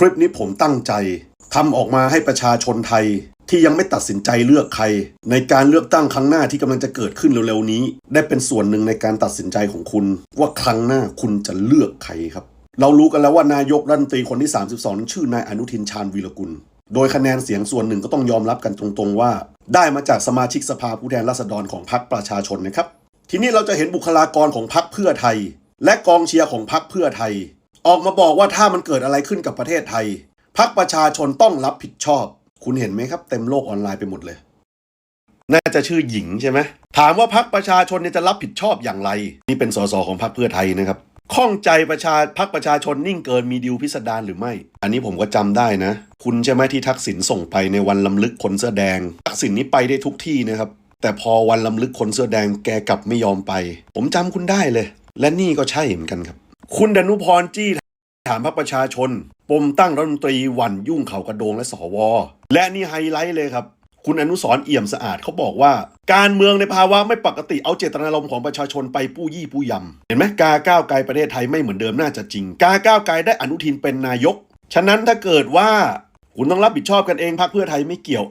คลิปนี้ผมตั้งใจทำออกมาให้ประชาชนไทย ที่ยังไม่ตัดสินใจเลือกใคร ในการเลือกตั้งครั้งหน้าที่กำลังจะเกิดขึ้นเร็วๆนี้ ได้เป็นส่วนหนึ่งในการตัดสินใจของคุณ ว่าครั้งหน้าคุณจะเลือกใครครับ เรารู้กันแล้วว่านายกรัฐมนตรีคนที่ 32นั้นชื่อนายอนุทินชาญวีรกุล โดยคะแนนเสียงส่วนหนึ่งก็ต้องยอมรับกันตรงๆว่า ได้มาจากสมาชิกสภาผู้แทนราษฎรของพรรคประชาชนนะครับ ทีนี้เราจะเห็นบุคลากรของพรรคเพื่อไทย และกองเชียร์ของพรรคเพื่อไทย ออกมาบอกว่าถ้ามันเกิดอะไรขึ้นกับประเทศไทยพรรคประชาชนต้องรับผิดชอบ คุณเห็นไหมครับ เต็มโลกออนไลน์ไปหมดเลย น่าจะชื่อหญิงใช่ไหมถามว่าพรรคประชาชนเนี่ยจะรับผิดชอบอย่างไร นี่เป็นสสของพรรคเพื่อไทยนะครับข้องใจประชาพรรคประชาชนนิ่งเกินมีดิวพิสดารหรือไม่ อันนี้ผมก็จำได้นะ คุณใช่ไหมที่ทักษิณส่งไปในวันลำลึกคนเสื้อแดง ทักษิณนี้ไปได้ทุกที่นะครับ แต่พอวันลำลึกคนเสื้อแดงแกกลับไม่ยอมไป ผมจำคุณได้เลย และนี่ก็ใช่เหมือนกันครับ คุณดนุพรจี้ถามพรรคประชาชน ปมตั้งรัฐมนตรีวันยุ่งเขากระโดงและสว และนี่ไฮไลท์เลยครับ คุณอนุสรเอี่ยมสะอาดเขาบอกว่า การเมืองในภาวะไม่ปกติเอาเจตนารมณ์ของประชาชนไปปู้ยี่ปู้ยำ เห็นไหมกาก้าวไกลประเทศไทยไม่เหมือนเดิมน่าจะจริง กาก้าวไกลได้อนุทินเป็นนายก ฉะนั้นถ้าเกิดว่าคุณต้องรับผิดชอบกันเองพรรคเพื่อไทยไม่เกี่ยว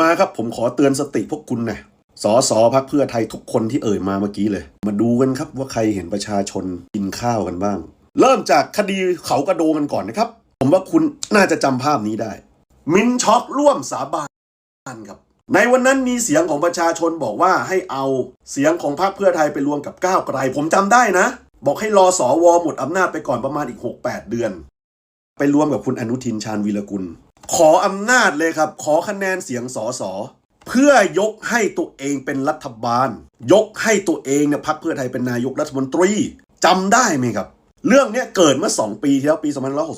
มาครับผมขอเตือนสติพวกคุณนะ สอสอพักเพื่อไทยทุกคนที่เอ่ยมาเมื่อกี้เลย มาดูกันครับว่าใครเห็นประชาชนกินข้าวกันบ้าง เริ่มจากคดีเขากระโดงกันก่อนนะครับ ผมว่าคุณน่าจะจำภาพนี้ได้ มินช็อกร่วมสาบานครับ ในวันนั้นมีเสียงของประชาชนบอกว่าให้เอาเสียงของพรรคเพื่อไทยไปรวมกับก้าวไกลผมจำได้นะ บอกให้รอสอวหมดอำนาจไปก่อนประมาณอีก 6-8 เดือน ไปรวมกับคุณอนุทินชาญวีรกุล ขออำนาจเลยครับ ขอคะแนนเสียงสอสอ เพื่อยกให้ตัวเองเป็นรัฐบาล ยกให้ตัวเองเนี่ยพักเพื่อไทยเป็นนายกรัฐมนตรีจำได้ไหมครับ เรื่องเนี้ยเกิดเมื่อ 2 ปีที่แล้วปี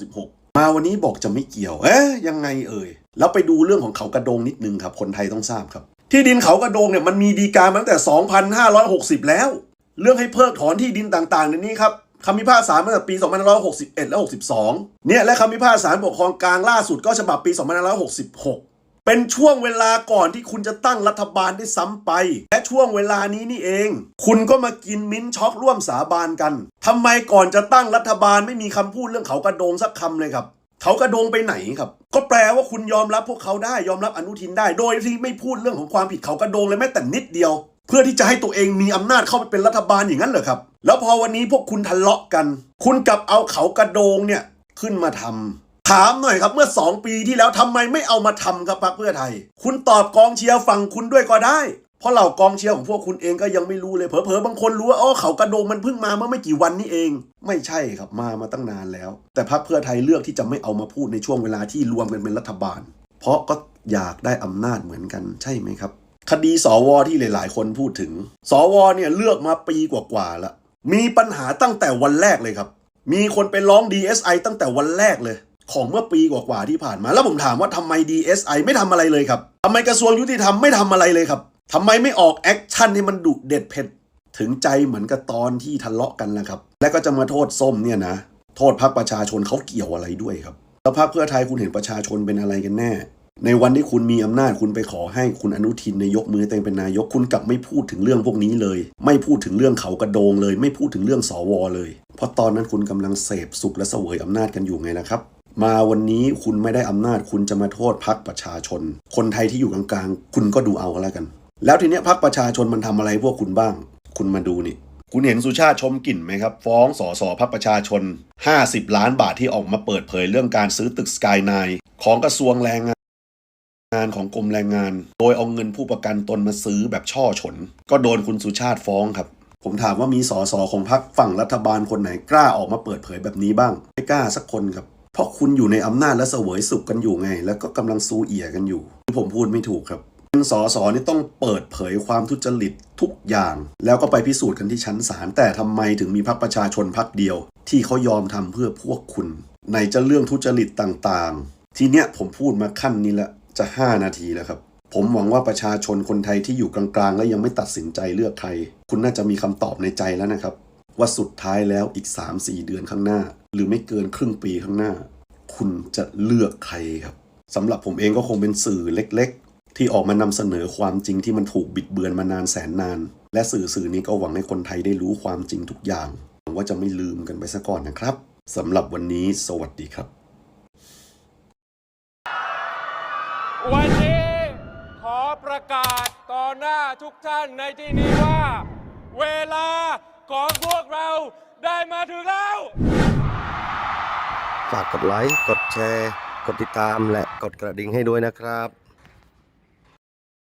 2566 มาวันนี้บอกจะไม่เกี่ยว เอ๊ะยังไงเอ่ย แล้วไปดูเรื่องของเขากระโดงนิดนึงครับ คนไทยต้องทราบครับ ที่ดินเขากระโดงเนี่ยมันมีดีกามาตั้งแต่ 2560 แล้ว เรื่องให้เพิกถอนที่ดินต่างๆในนี้ครับคำพิพากษามาตั้งแต่ปี 2561 และ 62 เนี่ยและคำพิพากษาปกครองกลางล่าสุดก็ฉบับปี 2566 เป็นช่วงเวลาก่อนที่คุณจะตั้งรัฐบาลได้ซ้ำไป และช่วงเวลานี้นี่เอง คุณก็มากินมิ้นช็อกร่วมสาบานกันทำไมก่อนจะตั้งรัฐบาลไม่มีคำพูดเรื่องเขากระโดงสักคำเลยครับเขากระโดงไปไหนครับ ก็แปลว่าคุณยอมรับพวกเขาได้ยอมรับอนุทินได้ โดยที่ไม่พูดเรื่องของความผิดเขากระโดงเลยแม้แต่นิดเดียว เพื่อที่จะให้ตัวเองมีอำนาจเข้าไปเป็นรัฐบาลอย่างนั้นเหรอครับ แล้วพอวันนี้พวกคุณทะเลาะกัน คุณกลับเอาเขากระโดงเนี่ยขึ้นมาทำ ถามหน่อยครับเมื่อ 2 ปีที่แล้วทำไมไม่เอามาทำครับพรรคเพื่อไทย คุณตอบกองเชียร์ฝั่งคุณด้วยก็ได้ เพราะเหล่ากองเชียร์ของพวกคุณเองก็ยังไม่รู้เลยเผลอๆบางคนรู้ว่าอ๋อเขากระโดงมันเพิ่งมาเมื่อไม่กี่วันนี้เอง ไม่ใช่ครับมามาตั้งนานแล้ว แต่พรรคเพื่อไทยเลือกที่จะไม่เอามาพูดในช่วงเวลาที่รวมกันเป็นรัฐบาล เพราะก็อยากได้อำนาจเหมือนกันใช่ไหมครับ คดีสวที่หลาย ๆ คนพูดถึง สวเนี่ยเลือกมาปีกว่าๆล้วมีปัญหาตั้งแต่วันแรกเลยครับ มีคนไปร้อง DSI ตั้งแต่วันแรกเลย ของเมื่อปีกว่าๆที่ผ่านมา แล้วผมถามว่าทำไม DSI ไม่ทำอะไรเลยครับทำไมกระทรวงยุติธรรมไม่ทำอะไรเลยครับทำไมไม่ออกแอคชั่นให้มันดุเด็ดเผ็ดถึงใจเหมือนกับตอนที่ทะเลาะกันนะครับ และก็จะมาโทษส้มเนี่ยนะ โทษพรรคประชาชนเขาเกี่ยวอะไรด้วยครับ แล้วพรรคเพื่อไทยคุณเห็นประชาชนเป็นอะไรกันแน่ ในวันที่คุณมีอำนาจคุณไปขอให้คุณอนุทินนายกมือเต็งเป็นนายกคุณกลับไม่พูดถึงเรื่องพวกนี้เลย ไม่พูดถึงเรื่องเขากระโดงเลย ไม่พูดถึงเรื่องสวเลย เพราะตอนนั้นคุณกำลังเสพสุขและเสวยอำนาจกันอยู่ไงนะครับ มาวันนี้คุณไม่ได้อำนาจ คุณจะมาโทษพรรคประชาชน คนไทยที่อยู่กลางๆ คุณก็ดูเอาแล้วกัน แล้วทีเนี้ยพรรคประชาชนมันทำอะไรพวกคุณบ้าง คุณมาดูนี่ คุณเห็นสุชาติชมกลิ่นไหมครับ ฟ้องสอสอพรรคประชาชน 50 ล้านบาทที่ออกมาเปิดเผยเรื่องการซื้อตึกสกายไนของกระทรวงแรงงานงานของกรมแรงงาน โดยเอาเงินผู้ประกันตนมาซื้อแบบช่อฉน ก็โดนคุณสุชาติฟ้องครับ ผมถามว่ามีสสของพรรคฝั่งรัฐบาลคนไหนกล้าออกมาเปิดเผยแบบนี้บ้าง ไม่กล้าสักคนครับ ราะคุณอยู่ในอำนาจและเสวยสุขกันอยู่ไง แล้วก็กำลังซูเอียกันอยู่ผมพูดไม่ถูกครับเป็นสสนี่ต้องเปิดเผยความทุจริตทุกอย่าง แล้วก็ไปพิสูจน์กันที่ชั้นศาลแต่ทำไมถึงมีพรรคประชาชนพรรคเดียว ที่เขายอมทำเพื่อพวกคุณไหนจะเรื่องทุจริตต่างๆ ทีเนี้ยผมพูดมาขั้นนี้ละจะ 5 นาทีแล้วครับ ผมหวังว่าประชาชนคนไทยที่อยู่กลางๆ และยังไม่ตัดสินใจเลือกใคร คุณน่าจะมีคำตอบในใจแล้วนะครับ ว่าสุดท้ายแล้วอีก 3-4 เดือนข้างหน้า หรือไม่เกินครึ่งปีข้างหน้า คุณจะเลือกใครครับสำหรับผมเองก็คงเป็นสื่อเล็ก ๆ ที่ออกมานำเสนอความจริงที่มันถูกบิดเบือนมานานแสนนาน และสื่อสื่อนี้ก็หวังให้คนไทยได้รู้ความจริงทุกอย่างหวังว่าจะไม่ลืมกันไปซะก่อนนะครับสำหรับวันนี้สวัสดีครับ วันนี้ขอประกาศต่อหน้าทุกท่านในที่นี้ว่า เวลา ของพวกเราได้มาถึงแล้ว ฝากกดไลค์ กดแชร์ กดติดตามและกดกระดิ่งให้ด้วยนะครับ